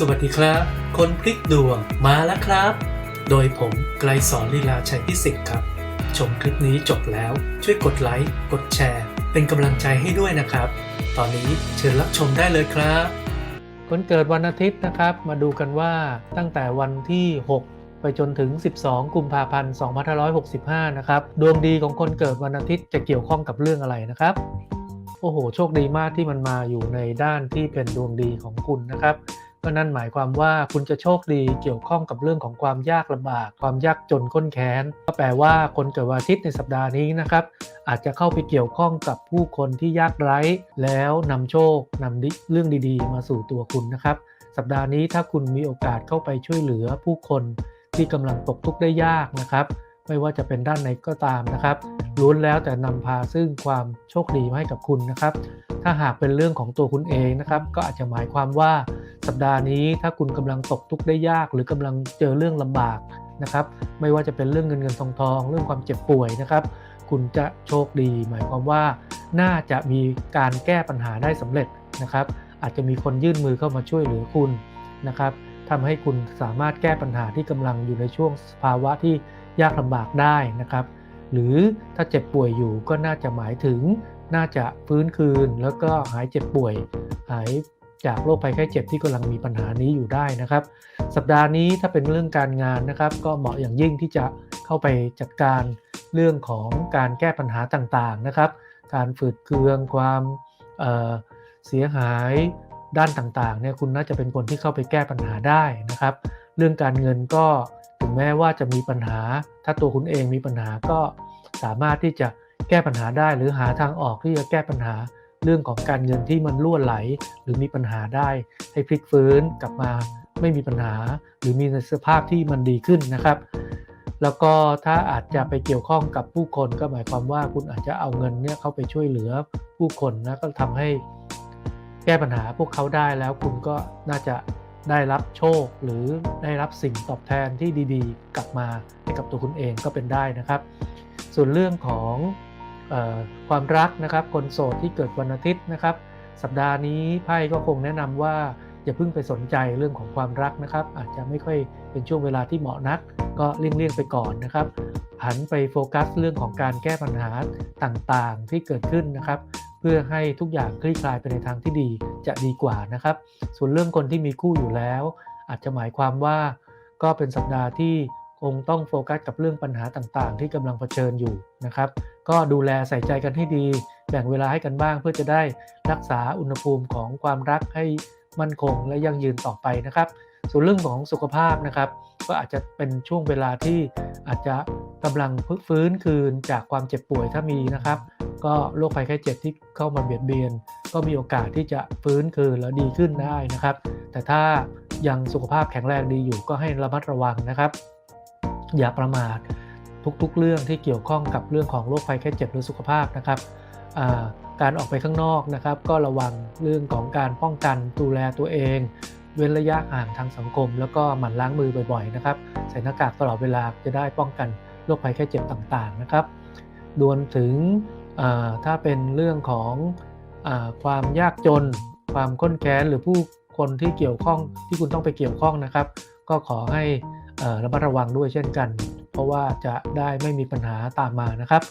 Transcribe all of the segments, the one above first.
สวัสดีครับ คนพลิกดวงมาแล้วครับ โดยผมไกลสอนลีลาชัยพิสิทธิ์ครับ ชมคลิปนี้จบแล้วช่วยกดไลค์ กดแชร์ เป็นกำลังใจให้ด้วยนะครับ ตอนนี้เชิญรับชมได้เลยครับ คนเกิดวันอาทิตย์นะครับ มาดูกันว่าตั้งแต่วันที่ 6 ไปจนถึง 12 กุมภาพันธ์ 2565 นะครับ ดวงดีของคนเกิดวันอาทิตย์จะเกี่ยวข้องกับเรื่องอะไรนะครับโอ้โห โชคดีมากที่มันมาอยู่ในด้านที่เป็นดวงดีของคุณนะครับ ก็นั่นหมายความว่าคุณจะโชคดีเกี่ยวข้องกับเรื่องของความยากลำบาก ความยากจนข้นแค้น ก็แปลว่าคนเกิดวันอาทิตย์ในสัปดาห์นี้นะครับ อาจจะเข้าไปเกี่ยวข้องกับผู้คนที่ยากไร้ แล้วนำโชคนำดิเรื่องดีๆ มาสู่ตัวคุณนะครับ สัปดาห์นี้ถ้าคุณมีโอกาสเข้าไปช่วยเหลือผู้คนที่กำลังตกทุกข์ได้ยากนะครับ ไม่ว่าจะเป็นด้านไหนก็ตามนะครับล้วนแล้วแต่นำพาซึ่งความโชคดีมาให้กับคุณนะครับ ถ้าหากเป็นเรื่องของตัวคุณเองนะครับ ก็อาจจะหมายความว่าสัปดาห์นี้ถ้าคุณกำลังตกทุกข์ได้ยาก หรือกำลังเจอเรื่องลำบากนะครับ ไม่ว่าจะเป็นเรื่องเงินเงินทองทอง เรื่องความเจ็บป่วยนะครับ คุณจะโชคดี หมายความว่า น่าจะมีการแก้ปัญหาได้สำเร็จนะครับ อาจจะมีคนยื่นมือเข้ามาช่วยเหลือคุณนะครับทำให้คุณสามารถแก้ปัญหาที่กำลังอยู่ในช่วงภาวะที่ ยากลำบากได้นะครับ หรือถ้าเจ็บป่วยอยู่ก็น่าจะหมายถึงน่าจะฟื้นคืน แล้วก็หายเจ็บป่วย หายจากโรคภัยไข้เจ็บที่กำลังมีปัญหานี้อยู่ได้นะครับ สัปดาห์นี้ถ้าเป็นเรื่องการงานนะครับ ก็เหมาะอย่างยิ่งที่จะเข้าไปจัดการเรื่องของการแก้ปัญหาต่างๆนะครับ การฝืดเคืองความเเสียหายด้านต่างๆเนี่ยคุณน่าจะเป็นคนที่เข้าไปแก้ปัญหาได้นะครับ เรื่องการเงินก็ แม้ว่าจะมีปัญหา ถ้าตัวคุณเองมีปัญหาก็สามารถที่จะแก้ปัญหาได้ หรือหาทางออกที่จะแก้ปัญหาเรื่องของการเงินที่มันล่วนไหล หรือมีปัญหาได้ ให้พลิกฟื้นกลับมาไม่มีปัญหา หรือมีในสภาพที่มันดีขึ้นนะครับ แล้วก็ถ้าอาจจะไปเกี่ยวข้องกับผู้คนก็หมายความว่าคุณอาจจะเอาเงินเนี่ยเข้าไปช่วยเหลือผู้คนนะก็ทำให้แก้ปัญหาพวกเขาได้แล้วคุณก็น่าจะ ได้รับโชคหรือได้รับสิ่งตอบแทนที่ดีๆ กลับมาให้กับตัวคุณเองก็เป็นได้นะครับ ส่วนเรื่องของออความรักนะครับ คนโสดที่เกิดวันอาทิตย์นะครับ สัปดาห์นี้ไพ่ก็คงแนะนำว่าอย่าเพิ่งไปสนใจเรื่องของความรักนะครับ อาจจะไม่ค่อยเป็นช่วงเวลาที่เหมาะนัก ก็เลี่ยงๆไปก่อนนะครับหันไปโฟกัสเรื่องของการแก้ปัญหาต่างๆที่เกิดขึ้นนะครับ พื่อให้ทุกอย่างคลี่คลายไปในทางที่ดีจะดีกว่านะครับ ส่วนเรื่องคนที่มีคู่อยู่แล้ว อาจจะหมายความว่าก็เป็นสัปดาห์ที่คงต้องโฟกัสกับเรื่องปัญหาต่างๆ ที่กำลังเผชิญอยู่นะครับ ก็ดูแลใส่ใจกันให้ดี แบ่งเวลาให้กันบ้างเพื่อจะได้รักษาอุณหภูมิของความรักให้มั่นคงและยั่งยืนต่อไปนะครับ ส่วนเรื่องของสุขภาพนะครับ ก็อาจจะเป็นช่วงเวลาที่อาจจะกำลังฟื้นคืนจากความเจ็บป่วยถ้ามีนะครับ ก็โรคภัยไข้เจ็บที่เข้ามาเบียดเบียน ก็มีโอกาสที่จะฟื้นคืนแล้วดีขึ้นได้นะครับ แต่ถ้ายังสุขภาพแข็งแรงดีอยู่ก็ให้ระมัดระวังนะครับ อย่าประมาททุกๆ เรื่องที่เกี่ยวข้องกับเรื่องของโรคภัยไข้เจ็บหรือสุขภาพนะครับการออกไปข้างนอกนะครับ ก็ระวังเรื่องของการป้องกันดูแลตัวเอง เว้นระยะห่างทางสังคม แล้วก็หมั่นล้างมือบ่อยๆนะครับใส่หน้ากากตลอดเวลาจะได้ป้องกันโรคภัยไข้เจ็บต่างๆนะครับรวมถึง ถ้าเป็นเรื่องของอความยากจน ความข้นแค้นหรือผู้คนที่เกี่ยวข้องที่คุณต้องไปเกี่ยวข้องนะครับ ก็ขอให้ระมัดระวังด้วยเช่นกัน เพราะว่าจะได้ไม่มีปัญหาตามมานะครับ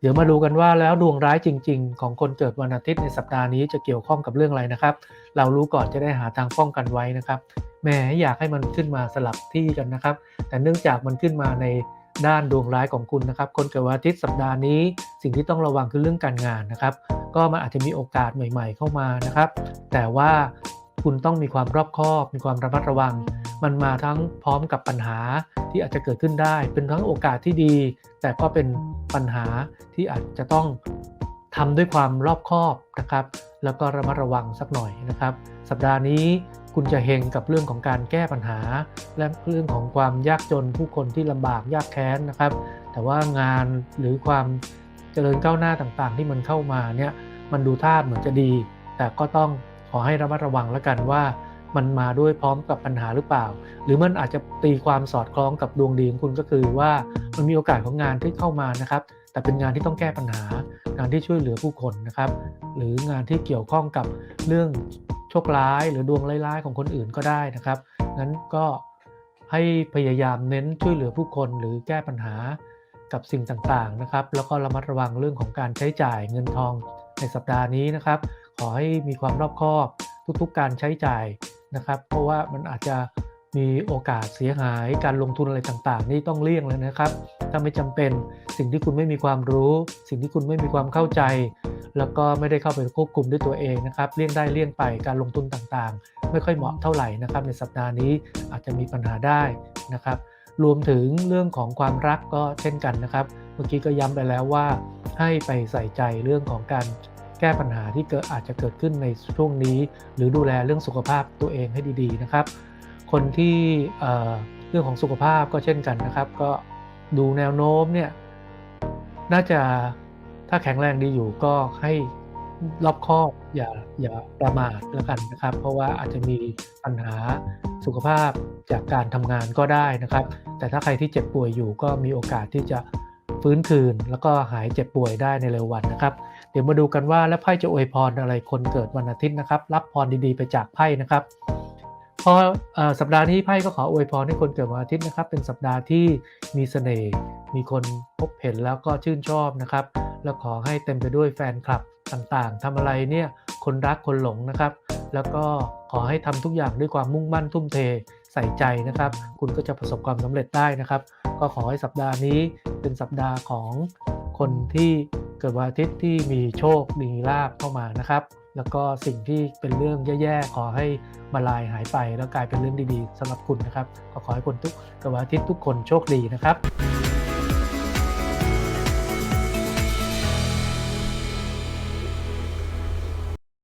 เดี๋ยวมาดูกันว่าแล้วดวงร้ายจริง ๆ ของคนเกิดวันอาทิตย์ในสัปดาห์นี้จะเกี่ยวข้องกับเรื่องอะไรนะครับ เรารู้ก่อนจะได้หาทางป้องกันไว้นะครับแหมอยากให้มันขึ้นมาสลับที่กันนะครับ แต่เนื่องจากมันขึ้นมาใน ด้านดวงร้ายของคุณนะครับ คนเกิดวันอาทิตย์สัปดาห์นี้ สิ่งที่ต้องระวังคือเรื่องการงานนะครับ ก็มันอาจจะมีโอกาสใหม่ ๆ เข้ามานะครับ แต่ว่าคุณต้องมีความรอบคอบ มีความระมัดระวัง มันมาทั้งพร้อมกับปัญหาที่อาจจะเกิดขึ้นได้ เป็นทั้งโอกาสที่ดี แต่ก็เป็นปัญหาที่อาจจะต้องทำด้วยความรอบคอบนะครับ แล้วก็ระมัดระวังสักหน่อยนะครับ สัปดาห์นี้ คุณจะเฮงกับเรื่องของการแก้ปัญหา และเรื่องของความยากจนผู้คนที่ลำบากยากแค้นนะครับ แต่ว่างานหรือความเจริญก้าวหน้าต่างๆ ที่มันเข้ามาเนี่ยมันดูท่าเหมือนจะดี แต่ก็ต้องขอให้ระมัดระวังแล้วกันว่ามันมาด้วยพร้อมกับปัญหาหรือเปล่า หรือมันอาจจะตีความสอดคล้องกับดวงดีของคุณก็คือว่ามันมีโอกาสของงานที่เข้ามานะครับ แต่เป็นงานที่ต้องแก้ปัญหา งานที่ช่วยเหลือผู้คนนะครับ หรืองานที่เกี่ยวข้องกับเรื่อง โชคร้ายหรือดวงร้ายๆของคนอื่นก็ได้นะครับงั้นก็ให้พยายามเน้นช่วยเหลือผู้คนหรือแก้ปัญหากับสิ่งต่างๆนะครับ แล้วก็ระมัดระวังเรื่องของการใช้จ่ายเงินทองในสัปดาห์นี้นะครับ ขอให้มีความรอบคอบทุกๆ การใช้จ่ายนะครับ เพราะว่ามันอาจจะมีโอกาสเสียหายการลงทุนอะไรต่างๆ นี่ต้องเลี่ยงเลยนะครับ ถ้าไม่จำเป็นสิ่งที่คุณไม่มีความรู้ สิ่งที่คุณไม่มีความเข้าใจ แล้วก็ไม่ได้เข้าไปควบคุมด้วยตัวเองนะครับเลี่ยงได้เลี่ยงไปการลงทุนต่างๆ ไม่ค่อยเหมาะเท่าไหร่นะครับในสัปดาห์นี้อาจจะมีปัญหาได้นะครับรวมถึงเรื่องของความรักก็เช่นกันนะครับ เมื่อกี้ก็ย้ำไปแล้วว่า ให้ไปใส่ใจเรื่องของการแก้ปัญหาที่เกิดอาจจะเกิดขึ้นในช่วงนี้ หรือดูแลเรื่องสุขภาพตัวเองให้ดีๆนะครับ คนที่เรื่องของสุขภาพก็เช่นกันนะครับ ก็ดูแนวโน้มเนี่ยน่าจะ ถ้าแข็งแรงดีอยู่ก็ให้รอบคอบอย่าอย่าประมาทแล้วกันนะครับ เพราะว่าอาจจะมีปัญหาสุขภาพจากการทำงานก็ได้นะครับ แต่ถ้าใครที่เจ็บป่วยอยู่ก็มีโอกาสที่จะฟื้นคืน แล้วก็หายเจ็บป่วยได้ในเร็ววันนะครับ เดี๋ยวมาดูกันว่าแล้วไพ่จะอวยพรอะไรคนเกิดวันอาทิตย์นะครับ รับพรดีๆไปจากไพ่นะครับพอเออสัปดาห์นี้ไพ่ก็ขออวยพรให้คนเกิดวันอาทิตย์นะครับ เป็นสัปดาห์ที่มีเสน่ห์มีคนพบเห็นแล้วก็ชื่นชอบนะครับ แล้วขอให้เต็มไปด้วยแฟนคลับต่างๆทำอะไรเนี่ยคนรักคนหลงนะครับ แล้วก็ขอให้ทำทุกอย่างด้วยความมุ่งมั่นทุ่มเทใส่ใจนะครับ คุณก็จะประสบความสำเร็จได้นะครับ ก็ขอให้สัปดาห์นี้เป็นสัปดาห์ของคนที่เกิดวันอาทิตย์ที่มีโชคดีลาภเข้ามานะครับ แล้วก็สิ่งที่เป็นเรื่องแย่ๆขอให้มาลายหายไป แล้วกลายเป็นเรื่องดีๆสำหรับคุณนะครับ ก็ขอให้คนทุกเกิดวันอาทิตย์ทุกคนโชคดีนะครับ